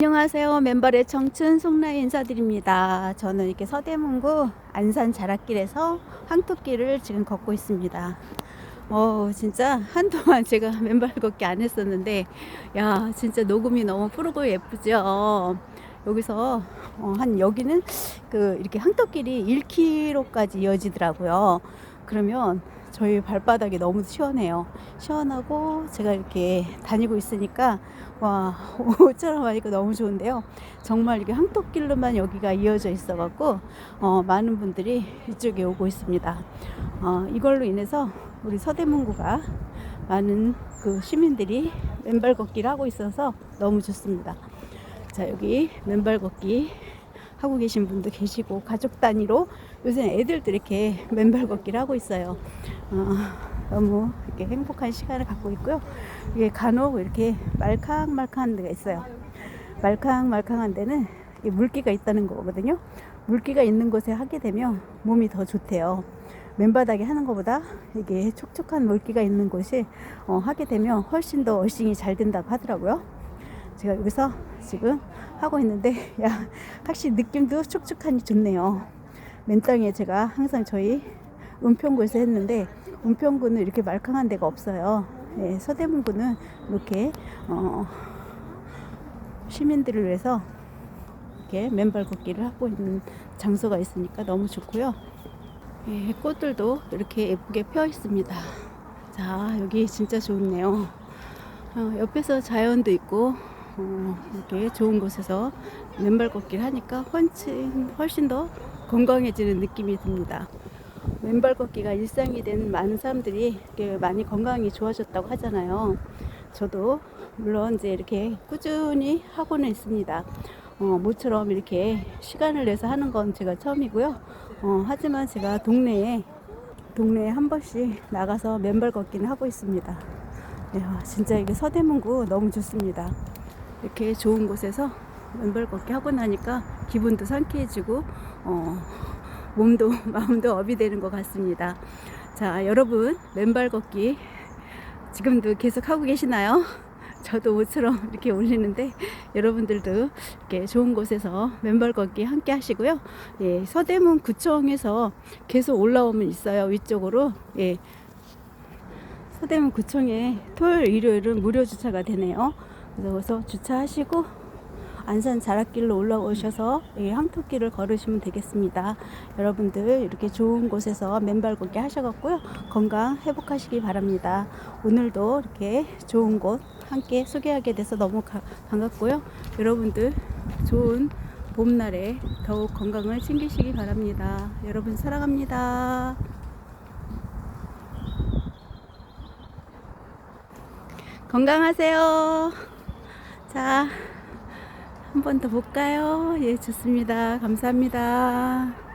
안녕하세요. 맨발의 청춘 송라이 인사드립니다. 저는 이렇게 서대문구 안산 자락길에서 황토길을 지금 걷고 있습니다. 어, 진짜 한동안 제가 맨발 걷기 안 했었는데, 야, 진짜 녹음이 너무 푸르고 예쁘죠? 여기서, 어, 한, 여기는 그, 이렇게 황토길이 1km까지 이어지더라고요. 그러면 저희 발바닥이 너무 시원해요. 시원하고 제가 이렇게 다니고 있으니까 와 옷처럼 하니까 너무 좋은데요. 정말 이게 황토길로만 여기가 이어져 있어갖고 어, 많은 분들이 이쪽에 오고 있습니다. 어, 이걸로 인해서 우리 서대문구가 많은 그 시민들이 맨발 걷기를 하고 있어서 너무 좋습니다. 자 여기 맨발 걷기 하고 계신 분도 계시고 가족 단위로 요새 애들도 이렇게 맨발 걷기를 하고 있어요. 어, 너무 이렇게 행복한 시간을 갖고 있고요. 이게 간혹 이렇게 말캉말캉한 데가 있어요. 말캉말캉한 데는 물기가 있다는 거거든요. 물기가 있는 곳에 하게 되면 몸이 더 좋대요. 맨바닥에 하는 것보다 이게 촉촉한 물기가 있는 곳이 어, 하게 되면 훨씬 더 얼씬이 잘 된다고 하더라고요. 제가 여기서 지금 하고 있는데 야 확실히 느낌도 촉촉하니 좋네요. 맨땅에 제가 항상 저희 은평구에서 했는데 은평구는 이렇게 말캉한 데가 없어요. 예, 서대문구는 이렇게 어, 시민들을 위해서 이렇게 맨발 걷기를 하고 있는 장소가 있으니까 너무 좋고요. 예, 꽃들도 이렇게 예쁘게 펴 있습니다. 자 여기 진짜 좋네요. 어, 옆에서 자연도 있고 어, 이렇게 좋은 곳에서 맨발 걷기를 하니까 훨씬, 훨씬 더 건강해지는 느낌이 듭니다. 맨발 걷기가 일상이 된 많은 사람들이 많이 건강이 좋아졌다고 하잖아요. 저도 물론 이제 이렇게 꾸준히 하고는 있습니다. 어, 모처럼 이렇게 시간을 내서 하는 건 제가 처음이고요. 어, 하지만 제가 동네에 동네에 한 번씩 나가서 맨발 걷기는 하고 있습니다. 이야, 진짜 이게 서대문구 너무 좋습니다. 이렇게 좋은 곳에서 맨발 걷기 하고 나니까 기분도 상쾌해지고 어, 몸도 마음도 업이 되는 것 같습니다. 자, 여러분 맨발 걷기 지금도 계속 하고 계시나요? 저도 모처럼 이렇게 올리는데 여러분들도 이렇게 좋은 곳에서 맨발 걷기 함께 하시고요. 예, 서대문 구청에서 계속 올라오면 있어요. 위쪽으로. 예. 서대문 구청에 토요일, 일요일은 무료 주차가 되네요. 그래서 주차하시고 안산 자락길로 올라오셔서 이 황토길을 걸으시면 되겠습니다. 여러분들 이렇게 좋은 곳에서 맨발 걷기 하셔갖고요. 건강 회복하시기 바랍니다. 오늘도 이렇게 좋은 곳 함께 소개하게 돼서 너무 가, 반갑고요. 여러분들 좋은 봄날에 더욱 건강을 챙기시기 바랍니다. 여러분 사랑합니다. 건강하세요. 자, 한 번 더 볼까요? 예, 좋습니다. 감사합니다.